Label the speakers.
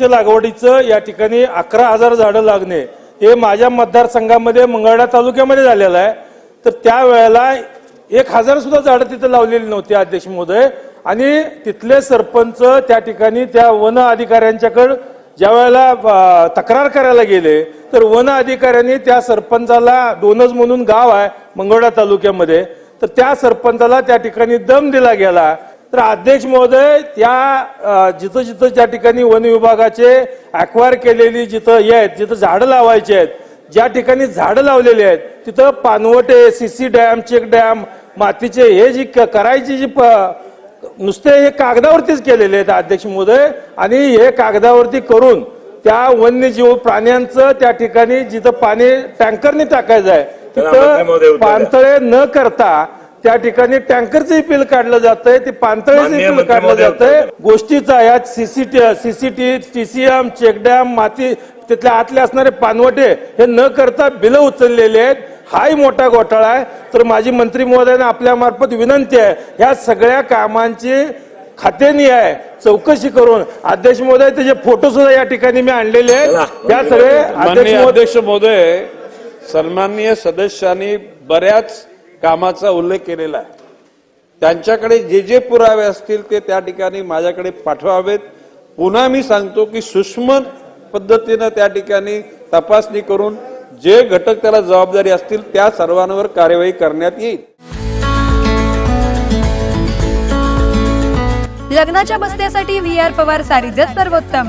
Speaker 1: लागवडीचं या ठिकाणी अकरा हजार झाडं लागणे हे माझ्या मतदारसंघामध्ये मंगळडा तालुक्यामध्ये झालेलं आहे. तर त्यावेळेला एक हजार सुद्धा झाडं तिथं लावलेली नव्हती अध्यक्ष महोदय. आणि तिथले सरपंच त्या ठिकाणी त्या वन अधिकाऱ्यांच्याकडे ज्या वेळेला तक्रार करायला गेले तर वन अधिकाऱ्यांनी त्या सरपंचाला डोनज म्हणून गाव आहे मंगळडा तालुक्यामध्ये. तर त्या सरपंचाला त्या ठिकाणी दम दिला गेला. तर अध्यक्ष महोदय त्या जिथं जिथं ज्या ठिकाणी वन विभागाचे अक्वायर केलेली जिथं हे आहेत जिथं झाडं लावायची आहेत ज्या ठिकाणी झाडं लावलेली आहेत तिथं पानवटे सीसी डॅम चेक डॅम मातीचे हे जी करायची जी प- नुसते हे कागदावरतीच केलेले आहेत अध्यक्ष महोदय आणि हे कागदावरती करून त्या वन्यजीव प्राण्यांचं त्या ठिकाणी जिथं पाणी टँकरने टाकायचं आहे तिथं. पाणतळे न करता त्या ठिकाणी टँकरचंही बिल काढलं जातंय ते पाणतळेचं
Speaker 2: माननीय
Speaker 1: बिल काढलं जातंय.
Speaker 2: उत्तर
Speaker 1: गोष्टीचा या सीसीटी सीसीटी टीसीएम चेकडॅम माती तिथल्या आतले असणारे पानवटे हे न करता बिलं उचललेले आहेत. हाही मोठा घोटाळा आहे. तर माझी मंत्री महोदयांना आपल्या मार्फत विनंती आहे ह्या सगळ्या कामांची खातेनी आहे चौकशी करून. अध्यक्ष महोदय त्याचे फोटो सुद्धा या ठिकाणी मी आणलेले. आहेत. या सगळे अध्यक्ष
Speaker 3: माननीय
Speaker 1: महोदय
Speaker 3: अध्यक्ष महोदय सन्माननीय सदस्यांनी बऱ्याच कामाचा उल्लेख केलेला आहे. त्यांच्याकडे जे जे पुरावे असतील ते त्या ठिकाणी माझ्याकडे पाठवावेत. पुन्हा मी सांगतो की सूक्ष्म पद्धतीनं त्या ठिकाणी तपासणी करून जे घटक त्याला जबाबदारी असतील त्या सर्वांवर कार्यवाही करण्यात येईल.
Speaker 4: लग्नाच्या बसण्यासाठी व्ही आर पवार सारी सर्वोत्तम.